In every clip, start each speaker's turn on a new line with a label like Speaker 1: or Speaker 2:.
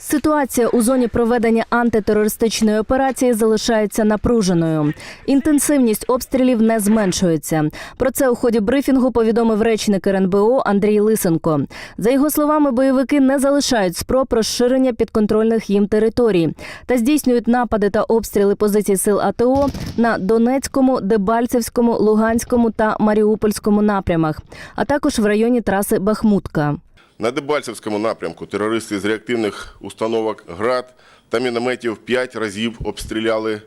Speaker 1: Ситуація у зоні проведення антитерористичної операції залишається напруженою. Інтенсивність обстрілів не зменшується. Про це у ході брифінгу повідомив речник РНБО Андрій Лисенко. За його словами, бойовики не залишають спроб розширення підконтрольних їм територій та здійснюють напади та обстріли позицій сил АТО на Донецькому, Дебальцевському, Луганському та Маріупольському напрямах, а також в районі траси Бахмутка.
Speaker 2: На Дебальцевському напрямку терористи з реактивних установок ГРАД та мінометів п'ять разів обстріляли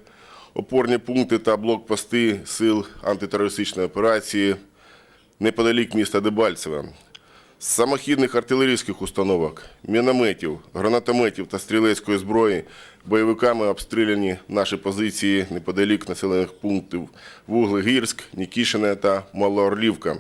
Speaker 2: опорні пункти та блокпости сил антитерористичної операції неподалік міста Дебальцеве. З самохідних артилерійських установок, мінометів, гранатометів та стрілецької зброї бойовиками обстріляні наші позиції неподалік населених пунктів Вуглегірськ, Нікішине та Малоорлівка.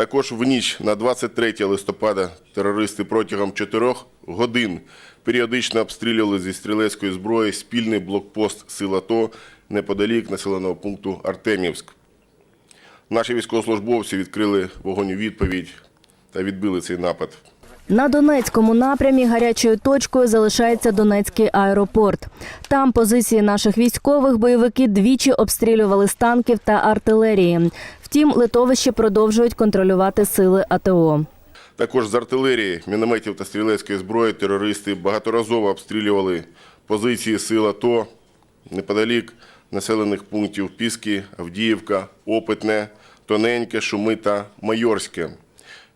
Speaker 2: Також в ніч на 23 листопада терористи протягом 4 годин періодично обстрілювали зі стрілецької зброї спільний блокпост сил АТО неподалік населеного пункту Артемівськ. Наші військовослужбовці відкрили вогонь у відповідь та відбили цей напад.
Speaker 1: На Донецькому напрямі гарячою точкою залишається Донецький аеропорт. Там позиції наших військових бойовики двічі обстрілювали з танків та артилерії. Втім, литовище продовжують контролювати сили АТО.
Speaker 2: Також з артилерії, мінометів та стрілецької зброї терористи багаторазово обстрілювали позиції сил АТО неподалік населених пунктів Піски, Авдіївка, Опитне, Тоненьке, Шуми та Майорське.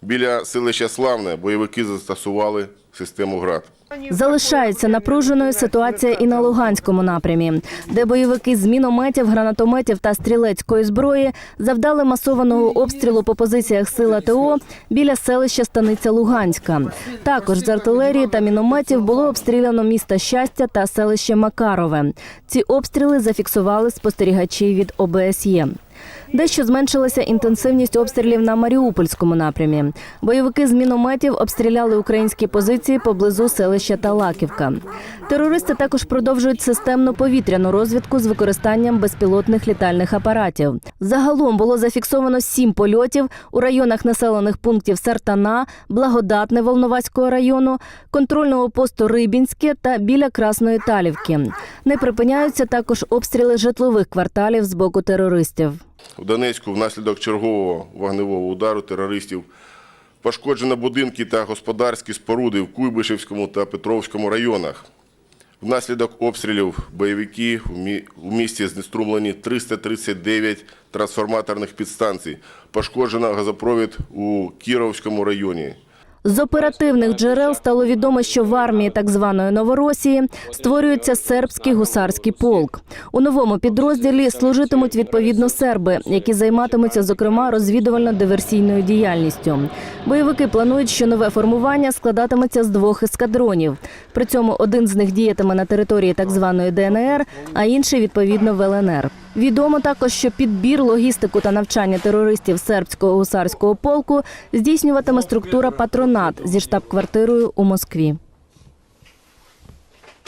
Speaker 2: Біля селища Славне бойовики застосували систему ГРАД.
Speaker 1: Залишається напруженою ситуація і на Луганському напрямі, де бойовики з мінометів, гранатометів та стрілецької зброї завдали масованого обстрілу по позиціях сил АТО біля селища Станиця Луганська. Також з артилерії та мінометів було обстріляно місто Щастя та селище Макарове. Ці обстріли зафіксували спостерігачі від ОБСЄ. Дещо зменшилася інтенсивність обстрілів на Маріупольському напрямі. Бойовики з мінометів обстріляли українські позиції поблизу селища Талаківка. Терористи також продовжують системну повітряну розвідку з використанням безпілотних літальних апаратів. Загалом було зафіксовано сім польотів у районах населених пунктів Сартана, Благодатне Волноваського району, контрольного посту Рибінське та біля Красної Талівки. Не припиняються також обстріли житлових кварталів з боку терористів.
Speaker 2: У Донецьку внаслідок чергового вогневого удару терористів пошкоджено будинки та господарські споруди в Куйбишевському та Петровському районах. Внаслідок обстрілів бойовики у місті знеструмлені 339 трансформаторних підстанцій. Пошкоджено газопровід у Кіровському районі.
Speaker 1: З оперативних джерел стало відомо, що в армії так званої Новоросії створюється сербський гусарський полк. У новому підрозділі служитимуть відповідно серби, які займатимуться зокрема розвідувально-диверсійною діяльністю. Бойовики планують, що нове формування складатиметься з двох ескадронів. При цьому один з них діятиме на території так званої ДНР, а інший відповідно в ЛНР. Відомо також, що підбір, логістику та навчання терористів сербського гусарського полку здійснюватиме структура патронат зі штаб-квартирою у Москві.